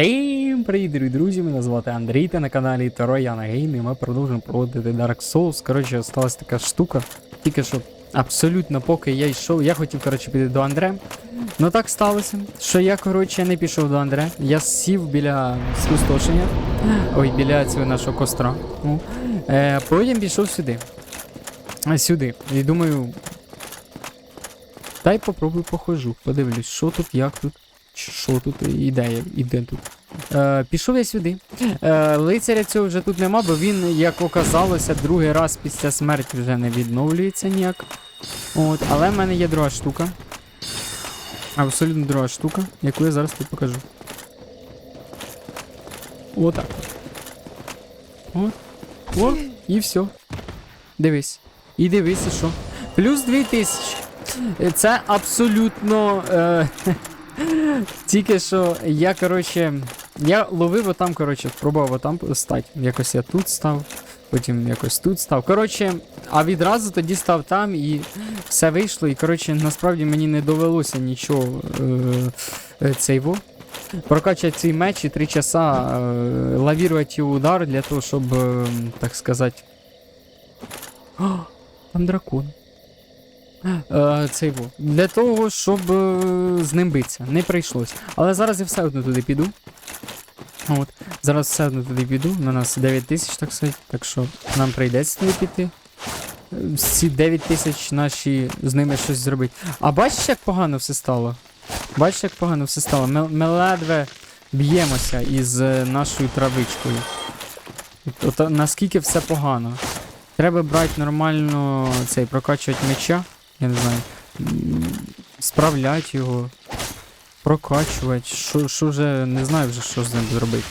Всім привіт, дорогі друзі! Мене звати Андрій, та на каналі Торояна Гейм, і ми продовжуємо проводити Dark Souls. Коротше, осталась така штука. Тільки що абсолютно поки я йшов, я хотів, коротше, піти до Андре. Ну так сталося, що я, коротше, не пішов до Андре. Я сів біля спустошення. Ой, біля цього нашого костра. Ну, е, потім пішов сюди. Сюди. І думаю. Дай попробую похожу. Подивлюсь, що тут, як тут. Що тут ідея, іде тут. Е, пішов я сюди. Е, лицаря цього вже тут нема, бо він, як оказалося, другий раз після смерті вже не відновлюється ніяк. От, але в мене є друга штука. Абсолютно друга штука, яку я зараз тут покажу. Отак. От. О, і все. Дивись. І дивись, і що. Плюс 2000. Е, Це абсолютно. Е, тільки що я, коротше, я ловив отам, коротше, пробував отам стати. Якось я тут став, потім якось тут став. Коротше, а відразу тоді став там і все вийшло. І коротше, насправді мені не довелося нічого е, е, цей во. Прокачати цей меч і три часа е, лавірувати удар для того, щоб, е, так сказати. О, там дракон. Е, цей во. Для того, щоб е, з ним битися. Не прийшлось. Але зараз я все одно туди піду. От. Зараз все одно туди піду. На нас 9 тисяч, так сказати. Так що нам прийдеться туди піти. Ці 9 тисяч наші з ними щось зробити. А бачиш, як погано все стало? Бачиш, як погано все стало? Ми, ми ледве б'ємося із е, нашою травичкою. От, от наскільки все погано. Треба брати нормально цей прокачувати меча. Я не знаю. м, Справляти його. Прокачувати. Що, що вже не знаю вже, що з ним зробити.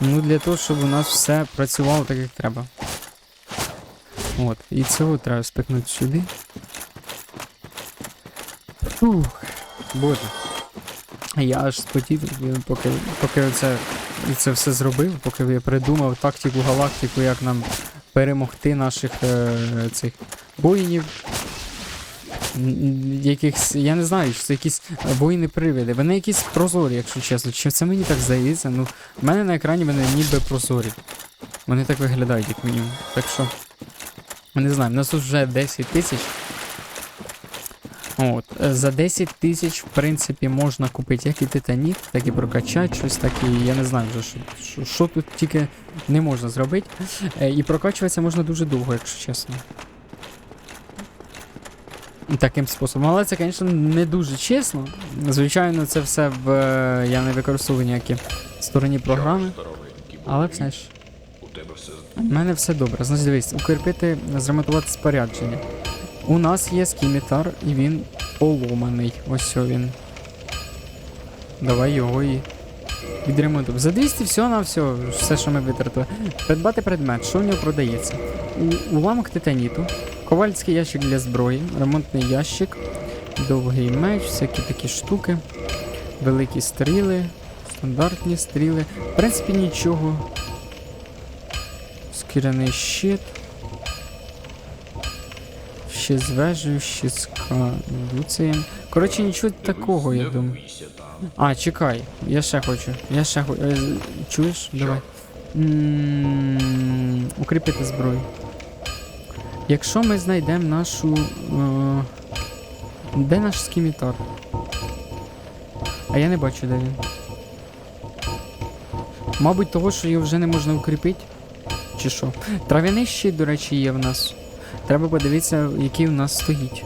Ну, для того, щоб у нас все працювало так, як треба. От. І цього треба спихнути сюди. Фух. Боже. Я аж спотів, поки, поки це, це все зробив, поки я придумав тактику галактику, як нам перемогти наших е, цих воїнів. Якихось, я не знаю, чи це якісь е, воїни-привиди. Вони якісь прозорі, якщо чесно. Чи це мені так здається? Ну, в мене на екрані вони ніби прозорі. Вони так виглядають, як мінімум. Так що. Не знаю, в нас тут вже 10 тисяч. От, е, за 10 тисяч, в принципі, можна купити як і титаніт, так і прокачати щось таке. Я не знаю вже, що, що, що тут тільки не можна зробити. Е, І прокачуватися можна дуже довго, якщо чесно. Таким способом. Але це, звісно, не дуже чесно. Звичайно, це все в. е, Я не використовую ніякі стороні програми. Але все ж. У мене все добре. Значить, дивись, укріпити, зремонтувати спорядження. У нас є скімітар, і він поломаний. Ось він. Давай його і відремонтуємо. За 200 все на все, все, що ми витратили. Придбати предмет, що в нього продається? У, уламок титаніту, ковальський ящик для зброї, ремонтний ящик, довгий меч, всякі такі штуки, великі стріли, стандартні стріли. В принципі, нічого. Скіряний щит. Ще з вежею, ще з кадуцієм. Коротше, нічого такого, я думаю. А, чекай, я ще хочу. Я ще хочу. Е, чуєш? Давай. М, Укріпити зброю. Якщо ми знайдемо нашу. Е, де наш скімітар? А я не бачу, де він. Мабуть, того, що його вже не можна укріпити. Чи що? Трав'яний щит, до речі, є в нас. Треба подивитися, який у нас стоїть.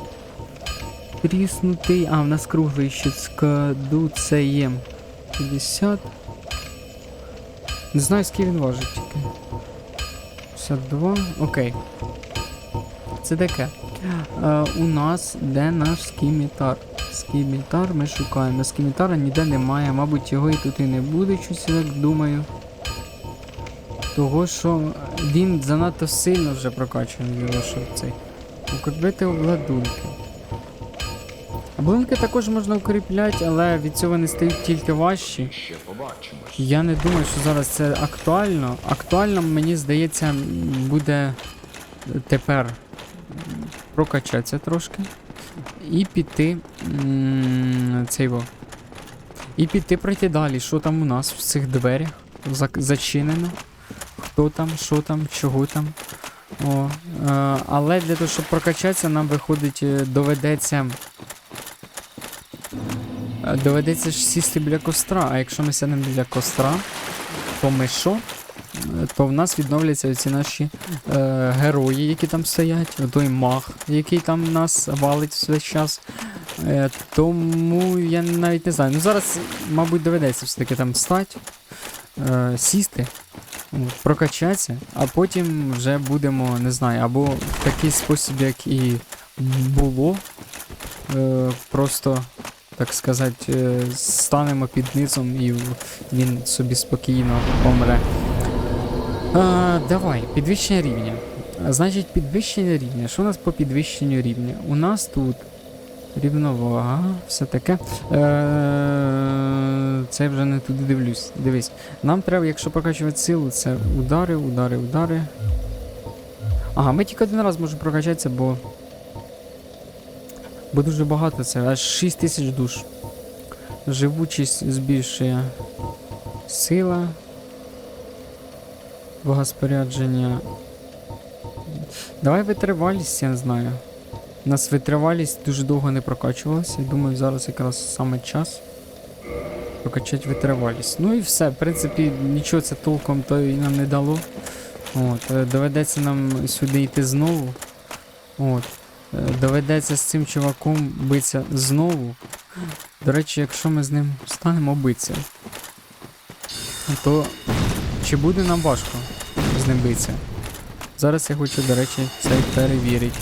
Тріснутий. А, в нас круглий щит з кадуцеєм. 50. Не знаю, скільки він важить тільки. 52. Окей. Це таке. Е, у нас де наш скімітар? Скімітар ми шукаємо. Скімітара ніде немає, мабуть, його і тут і не буде, щось я так думаю. Того, що він занадто сильно вже прокачаний того, щоб цей. Укріпити обладунки. Обладунки також можна укріпляти, але від цього вони стають тільки важчі. Я не думаю, що зараз це актуально. Актуально, мені здається, буде тепер прокачатися трошки. І піти цей во. І піти пройти далі. Що там у нас в цих дверях? Зачинено. Хто там, що там, чого там. О, е, але для того, щоб прокачатися, нам виходить, е, доведеться. е, Доведеться ж сісти біля костра. А якщо ми сядемо біля костра, то ми що? Е, То в нас відновляться оці наші е, герої, які там стоять, той маг, який там нас валить весь час. Е, тому я навіть не знаю. Ну зараз, мабуть, доведеться все-таки там встати, е, сісти, прокачатися, а потім вже будемо, не знаю, або в такий спосіб, як і було. Е, просто, так сказати, е, станемо під низом і він собі спокійно помре. А, давай, підвищення рівня. Значить, підвищення рівня. Що у нас по підвищенню рівня? У нас тут рівновага, все таке. Е, це я вже не туди дивлюсь. Дивись. Нам треба, якщо прокачувати силу, це удари, удари, удари. Ага, ми тільки один раз можемо прокачатися, бо. Бо дуже багато це, аж 6 тисяч душ. Живучість збільшує сила. Вагоспорядження. Давай витривалість, я не знаю. У нас витривалість дуже довго не прокачувалася. Я думаю, зараз якраз саме час прокачати витривалість. Ну і все, в принципі, нічого це толком то і нам не дало. От, е, доведеться нам сюди йти знову. От. е, Доведеться з цим чуваком битися знову. До речі, якщо ми з ним станемо битися, то чи буде нам важко з ним битися? Зараз я хочу, до речі, це перевірити.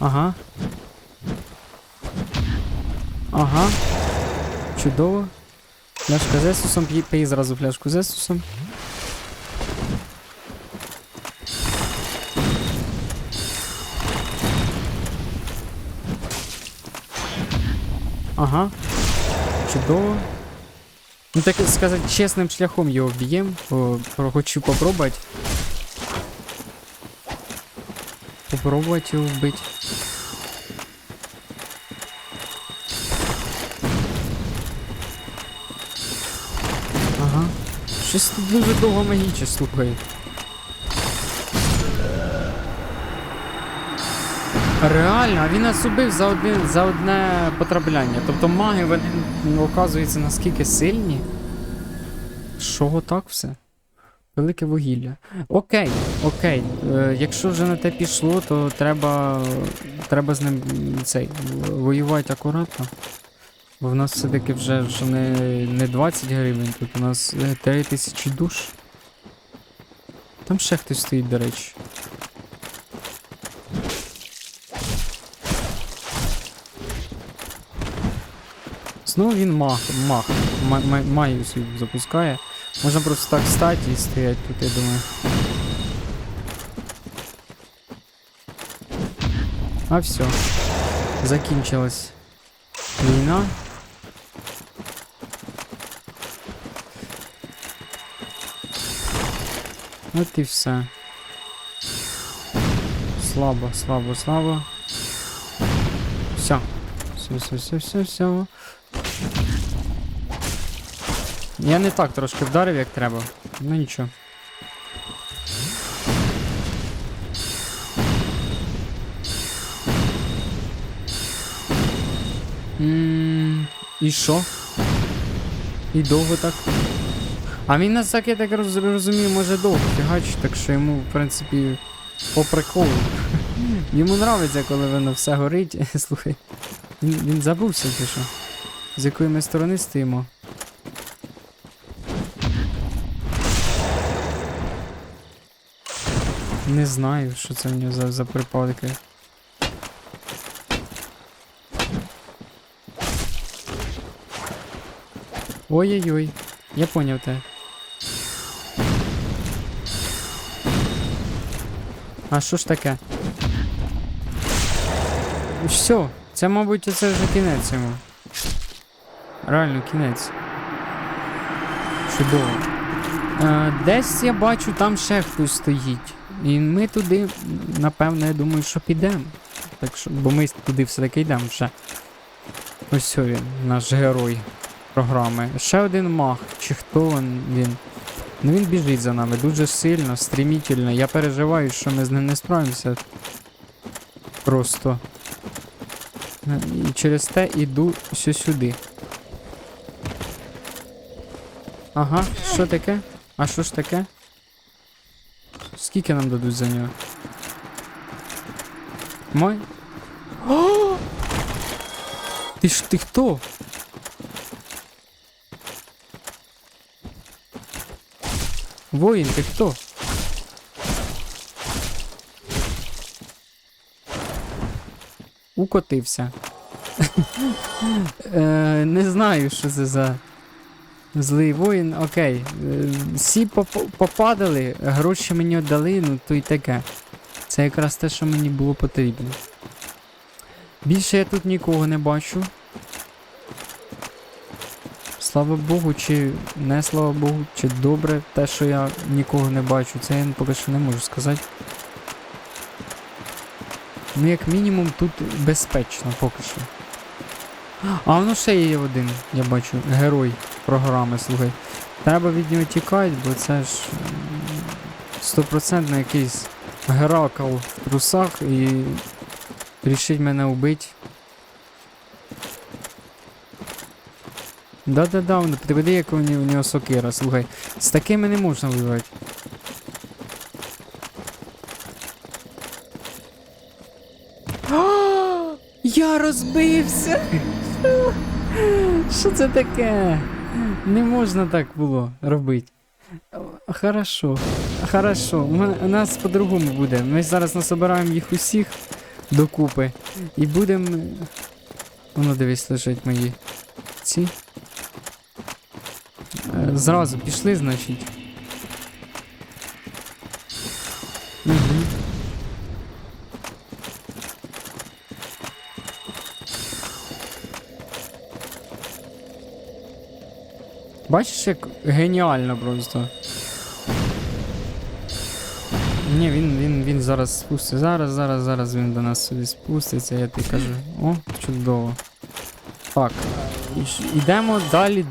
Ага. Ага. Чудово. Пляшка з есусом, зразу пляшку з есусом. Ага. Чудово. Ну так сказать, честным шляхом его бьем. Хочу попробовать. Попробовать его убить. Ага. Щось тут дуже довго магіче, слухай. Реально, а він нас убив за, один, за одне потрапляння. Тобто маги, вони, ну, оказується, наскільки сильні. Що так все? Велике вугілля. Окей, окей. Е, якщо вже на те пішло, то треба. Треба з ним цей воювати акуратно. Бо в нас все-таки вже ж не, не 20 гривень, тут у нас е, 3 тисячі душ. Там ще хтось стоїть, до речі. Знову він мах, мах, ма- ма- магію свою запускає. Можна просто так стати і стоять тут, я думаю. А все. Закінчилась війна. От і все. Слабо, слабо, слабо. Все. Все, все, все, все, все. Я не так трошки вдарив, як треба. Ну нічого. М, І що? І довго так. А він нас так, я так роз- розумію, може довго фігачить, так що йому, в принципі, по приколу. Йому нравиться, коли воно все горить. Слухай. Він, він забувся чи що? З якої ми сторони стоїмо? Не знаю, що це в нього за, за припадки. Ой-ой-ой, я поняв те. А що ж таке? Все, це, мабуть, це вже кінець йому. Реально кінець. Чудово. Е, десь я бачу, там ще хтось стоїть. І ми туди, напевно, я думаю, що підемо. Так що, бо ми туди все-таки йдемо вже. Ось він, наш герой програми. Ще один маг, чи хто він? він. Ну він біжить за нами дуже сильно, стрімітельно. Я переживаю, що ми з ним не справимося. Просто. Е, І через те іду все сюди. Ага, що таке? А що ж таке? Скільки нам дадуть за нього? Мой? О! Ти ж ти хто? Воїн, ти хто? Укотився. е, не знаю, що це за злий воїн. Окей. Е, всі поп- попадали, гроші мені віддали, ну то й таке. Це якраз те, що мені було потрібно. Більше я тут нікого не бачу. Слава Богу, чи не слава Богу, чи добре те, що я нікого не бачу, це я поки що не можу сказати. Ну, як мінімум, тут безпечно поки що. А воно ще є один, я бачу, герой програми, слухай. Треба від нього тікати, бо це ж стопроцентно якийсь Геракл в трусах і рішить мене вбити. Да-да-да, воно- ти як у нього, сокира, слухай. З такими не можна воювати. Я розбився! Що це таке? Не можна так було робити. Хорошо, хорошо. У, нас по-другому буде. Ми зараз насобираємо їх усіх докупи. І будемо. Воно дивись, лежать мої. Ці. Е, Зразу пішли, значить. Бачиш, як геніально просто. Ні, він, він, він зараз спуститься. Зараз, зараз, зараз він до нас сюди спуститься, я тобі кажу. О, чудово. Так. Ідемо далі.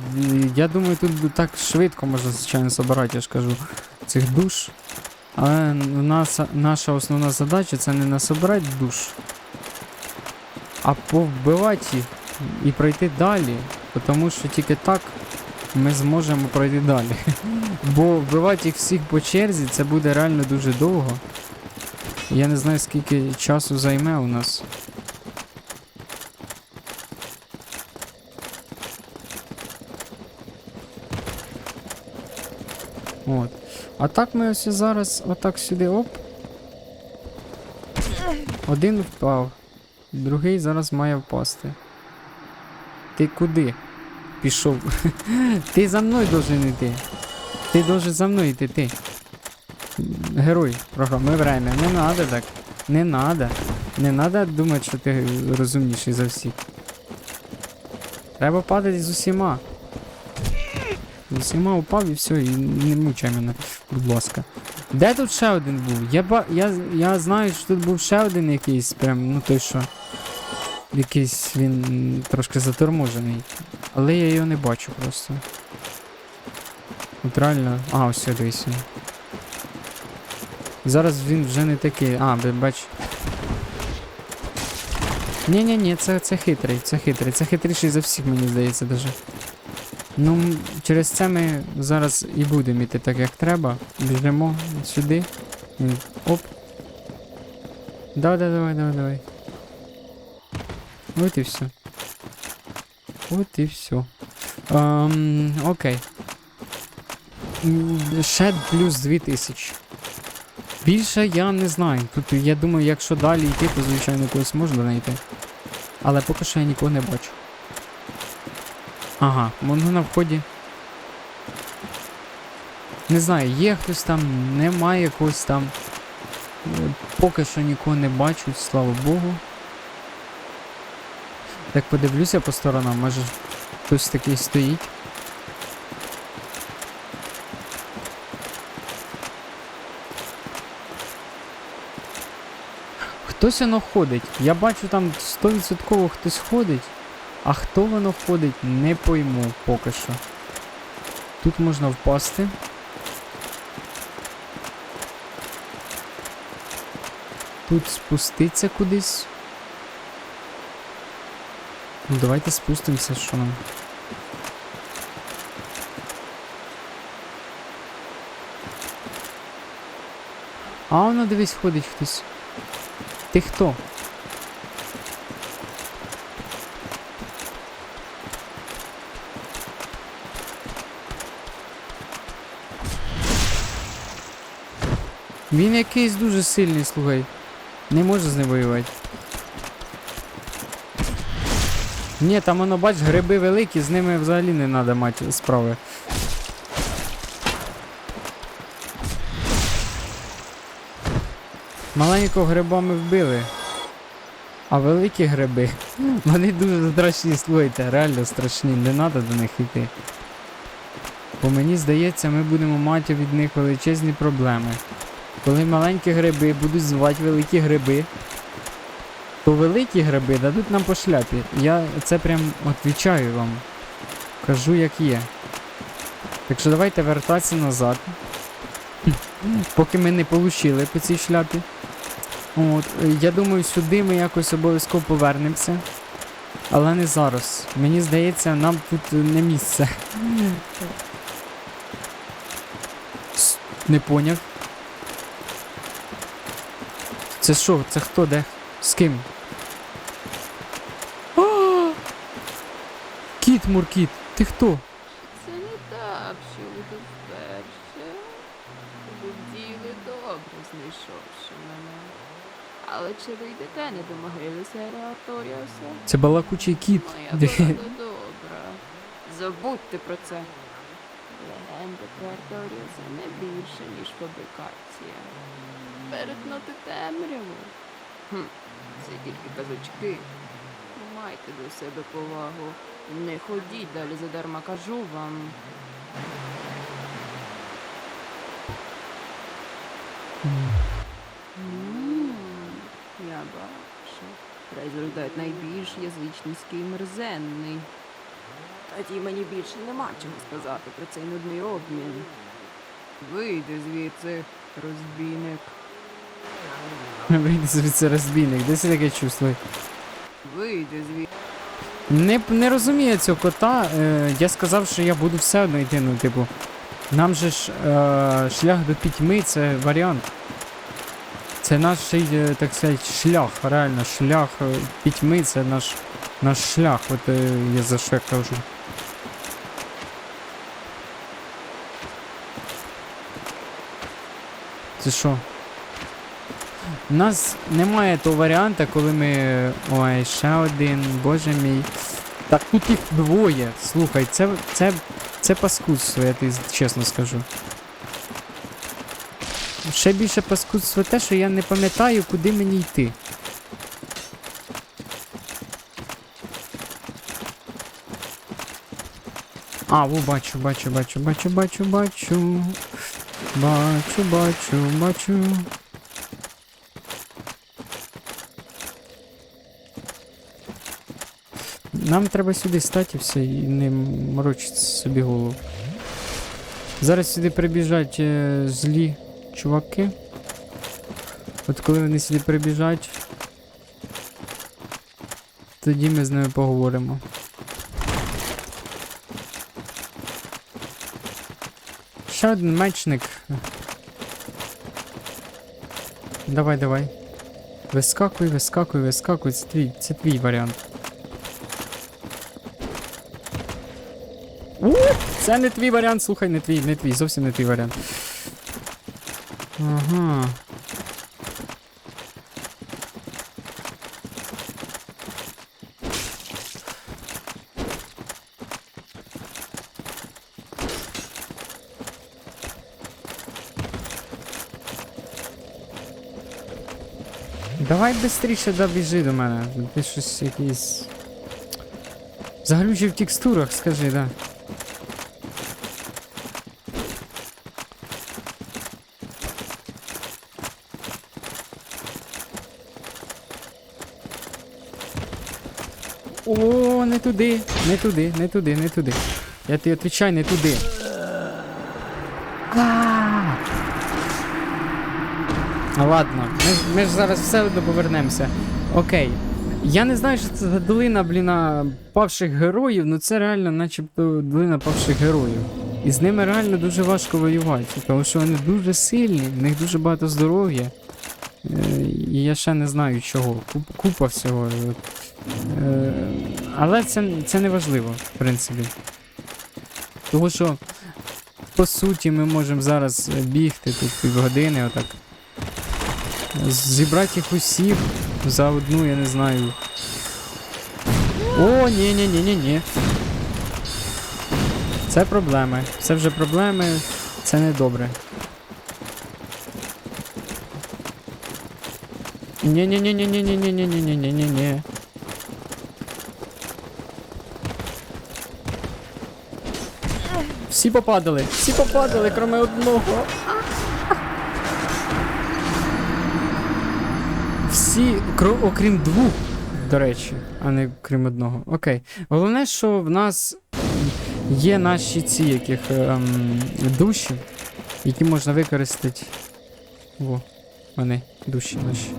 Я думаю, тут так швидко можна, звичайно, собирати, я ж кажу, цих душ. Але нас, наша основна задача це не насобирати душ, а повбивати їх і пройти далі. Тому що тільки так ми зможемо пройти далі. Бо вбивати їх всіх по черзі це буде реально дуже довго. Я не знаю скільки часу займе у нас. От. А так ми ось зараз отак сюди оп. Один впав. Другий зараз має впасти. Ти куди? Пішов. Ти за мною должен йти. Ти должен за мною йти, ти. Герой програми время. Не надо так. Не надо. Не надо думати, що ти розумніший за всіх. Треба падати з усіма. З усіма упав і все, і не мучай мене, будь ласка. Де тут ще один був? Я ба... я, я знаю, що тут був ще один якийсь прям, ну той що. Якийсь він трошки заторможений. Але я його не бачу просто. От реально. А, ось сюди Зараз він вже не такий. А, бач. Ні-ні-ні, це, це хитрий, це хитрий. Це хитріший за всіх, мені здається, даже. Ну, через це ми зараз і будемо йти так, як треба. Біжимо сюди. Оп. Да, да, давай, давай, давай. От і все. От і все. Ем, окей. Ще плюс 2000. Більше я не знаю. Тут я думаю, якщо далі йти, то звичайно когось можна знайти. Але поки що я нікого не бачу. Ага, воно на вході. Не знаю, є хтось там, немає когось там. Е, Поки що нікого не бачу, слава Богу. Так подивлюся по сторонам, може хтось такий стоїть. Хтось воно ходить. Я бачу там 100% хтось ходить. А хто воно ходить, не пойму поки що. Тут можна впасти. Тут спуститься кудись. Ну давайте спустимося, що нам. А воно дивись, ходить хтось. Ти хто? Він якийсь дуже сильний, слухай. Не може з ним воювати. Ні, там воно, бач, гриби великі, з ними взагалі не треба мати справи. Маленького гриба ми вбили. А великі гриби, вони дуже страшні, слухайте, реально страшні, не треба до них йти. Бо мені здається, ми будемо мати від них величезні проблеми. Коли маленькі гриби будуть звати великі гриби, то великі гриби дадуть нам по шляпі. Я це прям відвічаю вам. Кажу як є. Так що давайте вертатися назад. Поки ми не получили по цій шляпі. От, я думаю, сюди ми якось обов'язково повернемося. Але не зараз. Мені здається, нам тут не місце. Не поняв. Це що? Це хто де? З ким? Кіт Муркіт, ти хто? Це не так, що ви тут вперше. Ви вділи добре, знайшовши мене. Але чи ви йдете не до могили сера Арторіуса? Це балакучий кіт. Моя Де- добра. Забудьте про це. Легенда про Арторіуса не більше, ніж фабрикація. Перетнути темряву. Хм, це тільки казочки. Майте до себе повагу. Не ходіть далі задарма, кажу вам. М, Я бачу. Результат найбільш язичницький і мерзенний. Тоді мені більше нема чого сказати про цей нудний обмін. Вийди звідси, розбійник. Вийди звідси розбійник, десь таке чувствую. Вийди звідси. Не, не розумію цього кота. Е, я сказав, що я буду все одно йти, ну, типу. Нам же ж е, шлях до пітьми це варіант. Це наш, е, так сказати, шлях, реально, шлях е, пітьми це наш, наш шлях. От е, я за що я кажу. Це що? У нас немає того варіанта, коли ми. Ой, ще один, боже мій. Так тут їх двоє. Слухай, це, це, це паскудство, я тобі чесно скажу. Ще більше паскудство те, що я не пам'ятаю, куди мені йти. А, во, бачу, бачу, бачу, бачу, бачу, бачу. Бачу, бачу, бачу. Нам треба сюди стати все і не морочити собі голову. Зараз сюди прибіжать е, злі чуваки. От коли вони сюди прибіжать, тоді ми з ними поговоримо. Ще один мечник. Давай, давай. Вискакуй, вискакуй, вискакуй, це твій, це твій варіант. Це не твій варіант, слухай, не твій, не твій, зовсім не твій варіант. Ага. Давай швидше добіжи до мене. Ти щось якийсь. Заглючив в текстурах, скажи, да. О, не туди, не туди, не туди, не туди. Я тобі відповідаю, не туди. А! Ладно, ми, ж- ми ж зараз все одно повернемося. Окей. Я не знаю, що це за долина, бліна, павших героїв, ну це реально начебто долина павших героїв. І з ними реально дуже важко воювати, тому що вони дуже сильні, в них дуже багато здоров'я. Е, І я ще не знаю чого. Купа всього. Е, Але це, це не важливо, в принципі. Тому що, по суті, ми можемо зараз е, бігти тут півгодини, отак. Зібрати їх усіх за одну, я не знаю. О, ні, ні, ні, ні, ні. Це проблеми. Це вже проблеми, це не добре. ні Всі попадали, всі попадали, кроме одного. Всі, кро- окрім двох, до речі, а не крім одного. Окей. Головне, що в нас є наші ці яких ем, душі, які можна використати. Во, вони, душі наші.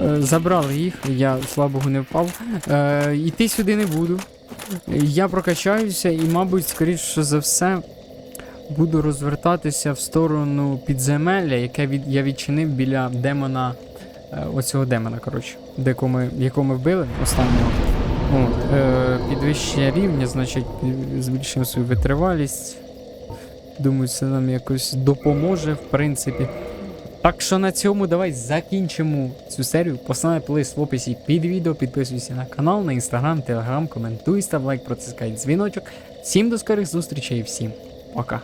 Е, забрали їх, я, слава Богу, не впав. Е, йти сюди не буду. Я прокачаюся і, мабуть, скоріше за все, буду розвертатися в сторону підземелля, яке від, я відчинив біля демона. е, Оцього демона, коротше, де ми, якого ми вбили останнього. От, е, підвищення рівня, значить, збільшуємо свою витривалість. Думаю, це нам якось допоможе, в принципі. Так що на цьому давай закінчимо цю серію. Посилання плейс в описі під відео. Підписуйся на канал, на інстаграм, телеграм, коментуй, став лайк, протискай дзвіночок. Всім до скорих зустрічей, всім пока.